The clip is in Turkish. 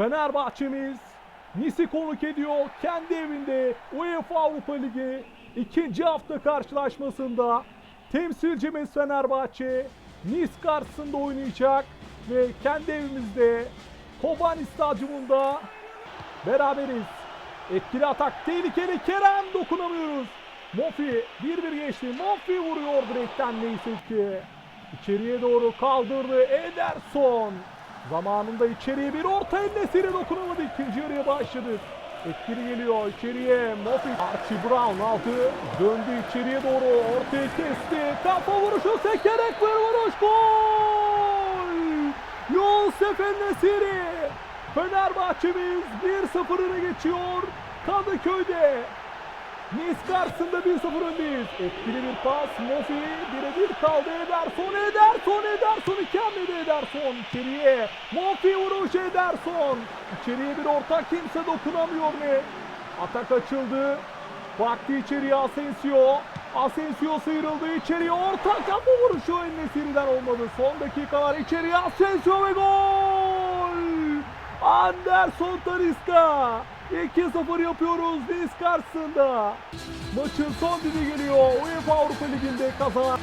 Fenerbahçe'miz Nice'i konuk ediyor. Kendi evinde UEFA Avrupa Ligi ikinci hafta karşılaşmasında temsilcimiz Fenerbahçe Nice karşısında oynayacak ve kendi evimizde Kobani Stadyumunda beraberiz. Etkili atak tehlikeli Kerem dokunamıyoruz. Mofi 1-1 geçti. Mofi vuruyor direkten neyse ki. İçeriye doğru kaldırdı Ederson. Zamanında içeriye bir orta Nesiri dokunamadı. İkinci yarıya başladık. Etkili geliyor içeriye. Mofi Archie Brown aldı. Döndü içeriye doğru. Ortaya kesti. Kafa vuruşu sekerek bir vuruş. Gol! Yosef Nesiri. Fenerbahçe'miz 1-0'ını geçiyor. Kadıköy'de. Nice karşısında 1-0 öndeyiz. Etkili bir pas. Mofi birebir kaldı. Ederson, Ederson, Ederson. iki hamlede Ederson. İçeriye. Mofi vuruş Ederson. İçeriye bir orta kimse dokunamıyor ne? Atak açıldı. Baktı içeriye Asensio. Asensio sıyrıldı içeriye. Orta kapı vuruşu Nesiri'den olmadı. Son dakikalar içeriye Asensio ve gol! Anderson Talisca 2-0 yapıyoruz Nice karşısında. Maçın son düdüğü geliyor. UEFA Avrupa Ligi'nde kazanan